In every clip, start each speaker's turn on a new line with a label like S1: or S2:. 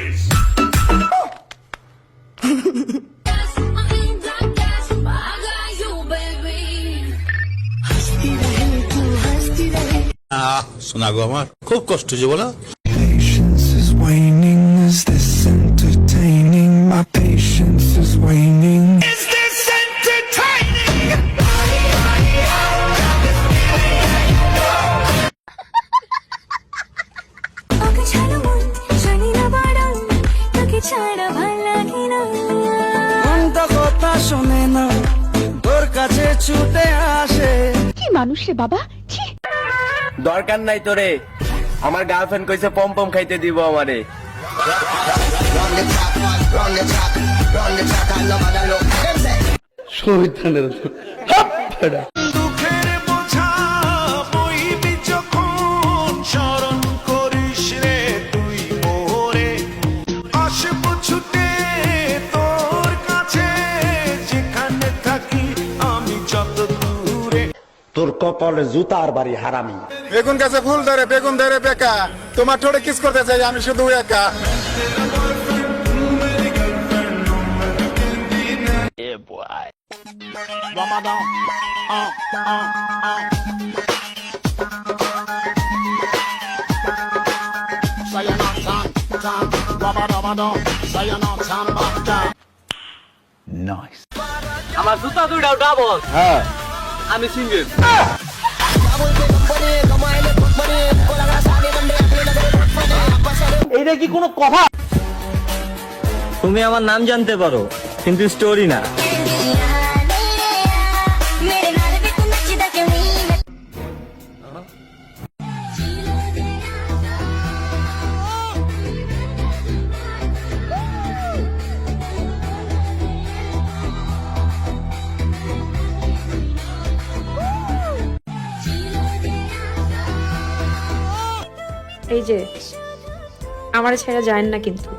S1: please. সোনা গো আমার খুব কষ্ট যে বলো
S2: ছাড়া ভালো লাগে না।
S3: মনটা কথা শোনে না তোর কাছে ছুটে আসে।
S4: কি মানুষ রে বাবা ছি।
S5: দরকার নাই তোরে। আমার গার্লফ্রেন্ড কইছে পম পম খাইতে দিব আমারে।
S3: দুঃখের বোঝা তোর
S6: কপালে জুতার বাড়ি হারামি।
S7: বেগুন গাছে ফুল ধরে বেগুন ধরে বেকা। তোমার ঠোঁটে কিস করতে চাই আমি শুধু একা।
S5: আমার জুতা দুইটাও ডাবল হ্যাঁ। আমি সিঙ্গেল
S6: এইটা কি কোনো কথা?
S5: তুমি আমার নাম জানতে পারো কিন্তু স্টোরি না।
S8: এই যে আমার ছেড়ে যায় না কিন্তু।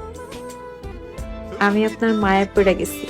S8: আমি আপনার মায়ের পড়ে গেছি।